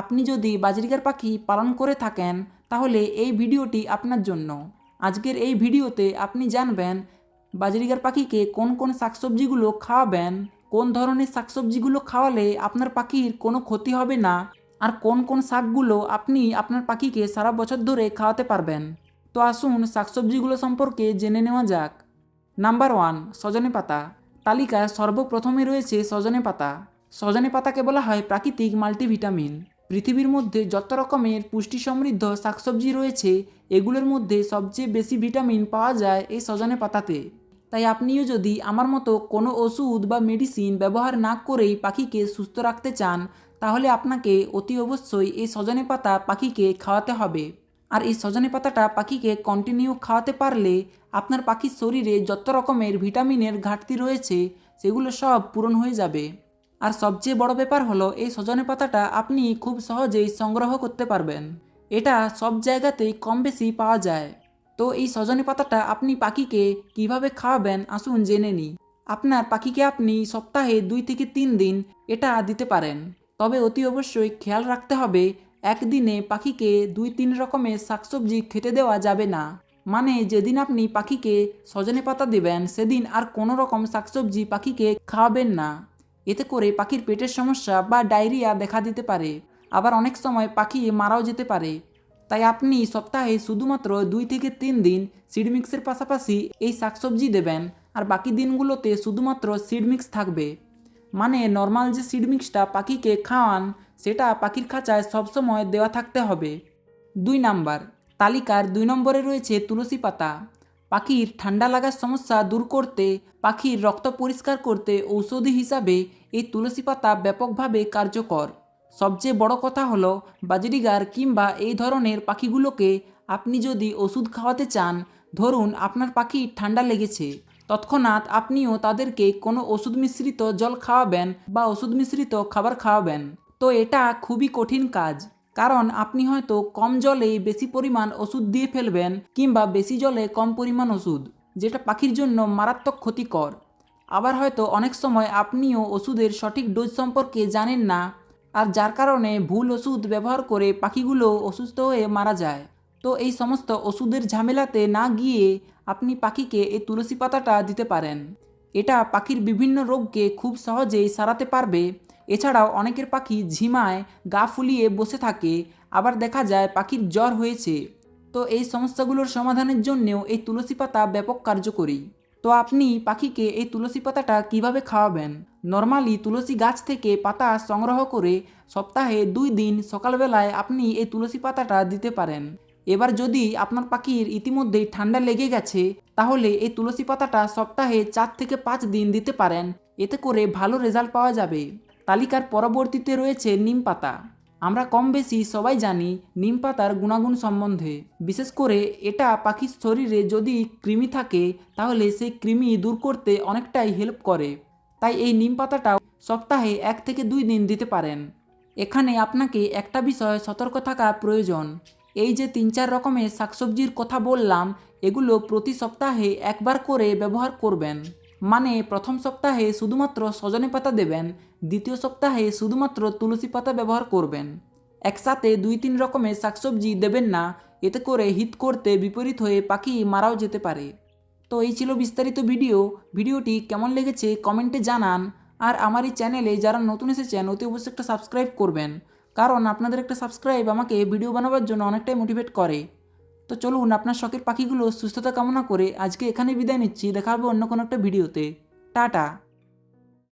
আপনি যদি বাজরিকার পাখি পালন করে থাকেন, তাহলে এই ভিডিওটি আপনার জন্য। আজকের এই ভিডিওতে আপনি জানবেন, বাজরিকার পাখিকে কোন কোন শাকসবজিগুলো খাওয়াবেন, কোন ধরনের শাকসবজিগুলো খাওয়ালে আপনার পাখির কোনো ক্ষতি হবে না, আর কোন কোন শাকগুলো আপনি আপনার পাখিকে সারা বছর ধরে খাওয়াতে পারবেন। তো আসুন শাকসবজিগুলো সম্পর্কে জেনে নেওয়া যাক। নাম্বার ওয়ান, সজনে পাতা। তালিকায় সর্বপ্রথমে রয়েছে সজনে পাতা। সজনে পাতাকে বলা হয় প্রাকৃতিক মাল্টিভিটামিন। পৃথিবীর মধ্যে যত রকমের পুষ্টি সমৃদ্ধ শাকসবজি রয়েছে, এগুলোর মধ্যে সবচেয়ে বেশি ভিটামিন পাওয়া যায় এই সজনে পাতাতে। তাই আপনিও যদি আমার মতো কোনো ওষুধ বা মেডিসিন ব্যবহার না করেই পাখিকে সুস্থ রাখতে চান, তাহলে আপনাকে অতি অবশ্যই এই সজনে পাতা পাখিকে খাওয়াতে হবে। আর এই সজনে পাতাটা পাখিকে কন্টিনিউ খাওয়াতে পারলে আপনার পাখির শরীরে যত রকমের ভিটামিনের ঘাটতি রয়েছে, সেগুলো সব পূরণ হয়ে যাবে। আর সবচেয়ে বড় ব্যাপার হলো, এই সজনে পাতাটা আপনি খুব সহজেই সংগ্রহ করতে পারবেন। এটা সব জায়গাতেই কম বেশি পাওয়া যায়। তো এই সজনে পাতাটা আপনি পাখিকে কীভাবে খাওয়াবেন আসুন জেনে নিই। আপনার পাখিকে আপনি সপ্তাহে দুই থেকে তিন দিন এটা দিতে পারেন। তবে অতি অবশ্যই খেয়াল রাখতে হবে, একদিনে পাখিকে দুই তিন রকমের শাকসবজি খেতে দেওয়া যাবে না। মানে যেদিন আপনি পাখিকে সজনে পাতা দেবেন, সেদিন আর কোনো রকম শাকসবজি পাখিকে খাওয়াবেন না। এতে করে পাখির পেটের সমস্যা বা ডায়রিয়া দেখা দিতে পারে। আবার অনেক সময় পাখি মারাও যেতে পারে। তাই আপনি সপ্তাহে শুধুমাত্র দুই থেকে তিন দিন সিড মিক্সের পাশাপাশি এই শাকসবজি দেবেন। আর বাকি দিনগুলোতে শুধুমাত্র সিড মিক্স থাকবে। মানে নর্মাল যে সিড মিক্সটা পাখিকে খাওয়ান, সেটা পাখির খাঁচায় সবসময় দেওয়া থাকতে হবে। দুই নাম্বার, তালিকার দুই নম্বরে রয়েছে তুলসী পাতা। পাখির ঠান্ডা লাগার সমস্যা দূর করতে, পাখির রক্ত পরিষ্কার করতে ঔষধি হিসাবে এই তুলসী পাতা ব্যাপকভাবে কার্যকর। সবচেয়ে বড় কথা হলো বাজরিগার কিংবা এই ধরনের পাখিগুলোকে আপনি যদি ওষুধ খাওয়াতে চান, ধরুন আপনার পাখি ঠান্ডা লেগেছে, তৎক্ষণাৎ আপনিও তাদেরকে কোনো ওষুধ মিশ্রিত জল খাওয়াবেন বা ওষুধ মিশ্রিত খাবার খাওয়াবেন। তো এটা খুবই কঠিন কাজ। কারণ আপনি হয়তো কম জলে বেশি পরিমাণ ওষুধ দিয়ে ফেলবেন কিংবা বেশি জলে কম পরিমাণ ওষুধ, যেটা পাখির জন্য মারাত্মক ক্ষতিকর। আবার হয়তো অনেক সময় আপনিও ওষুধের সঠিক ডোজ সম্পর্কে জানেন না, আর যার কারণে ভুল ওষুধ ব্যবহার করে পাখিগুলো অসুস্থ হয়ে মারা যায়। তো এই সমস্ত ওষুধের ঝামেলাতে না গিয়ে আপনি পাখিকে এই তুলসী পাতাটা দিতে পারেন। এটা পাখির বিভিন্ন রোগকে খুব সহজেই সারাতে পারবে এছাড়াও অনেকের পাখি ঝিমায় গা ফুলিয়ে বসে থাকে, আবার দেখা যায় পাখির জ্বর হয়েছে। তো এই সমস্যাগুলোর সমাধানের জন্যেও এই তুলসী পাতা ব্যাপক কার্যকরী। তো আপনি পাখিকে এই তুলসী পাতাটা কীভাবে খাওয়াবেন? নর্মালি তুলসী গাছ থেকে পাতা সংগ্রহ করে সপ্তাহে দুই দিন সকালবেলায় আপনি এই তুলসী পাতাটা দিতে পারেন। এবার যদি আপনার পাখির ইতিমধ্যেই ঠান্ডা লেগে গেছে, তাহলে এই তুলসী পাতাটা সপ্তাহে চার থেকে পাঁচ দিন দিতে পারেন। এতে করে ভালো রেজাল্ট পাওয়া যাবে। তালিকার পরবর্তীতে রয়েছে নিম পাতা। আমরা কম বেশি সবাই জানি নিম পাতার গুণাগুণ সম্বন্ধে। বিশেষ করে এটা পাখির শরীরে যদি কৃমি থাকে, তাহলে সেই কৃমি দূর করতে অনেকটাই হেল্প করে। তাই এই নিম পাতাটা সপ্তাহে এক থেকে দুই দিন দিতে পারেন। এখানে আপনাকে একটা বিষয় সতর্ক থাকা প্রয়োজন। এই যে তিন চার রকমের শাকসবজির কথা বললাম, এগুলো প্রতি সপ্তাহে একবার করে ব্যবহার করবেন। মানে প্রথম সপ্তাহে শুধুমাত্র সজনে পাতা দেবেন, দ্বিতীয় সপ্তাহে শুধুমাত্র তুলসী পাতা ব্যবহার করবেন। একসাথে দুই তিন রকমের শাকসবজি দেবেন না, এতে করে হিত করতে বিপরীত হয়ে পাখি মারাও যেতে পারে। তো এই ছিল বিস্তারিত ভিডিও। ভিডিওটি কেমন লেগেছে কমেন্টে জানান। আর আমার এই চ্যানেলে যারা নতুন এসেছেন, অতি অবশ্যই একটা সাবস্ক্রাইব করবেন। কারণ আপনাদের একটা সাবস্ক্রাইব আমাকে ভিডিও বানাবার জন্য অনেকটাই মোটিভেট করে। তো চলুন আপনার শখের পাখিগুলো সুস্থতা কামনা করে আজকে এখানে বিদায় নিচ্ছি। দেখা হবে অন্য কোনো একটা ভিডিওতে। টাটা।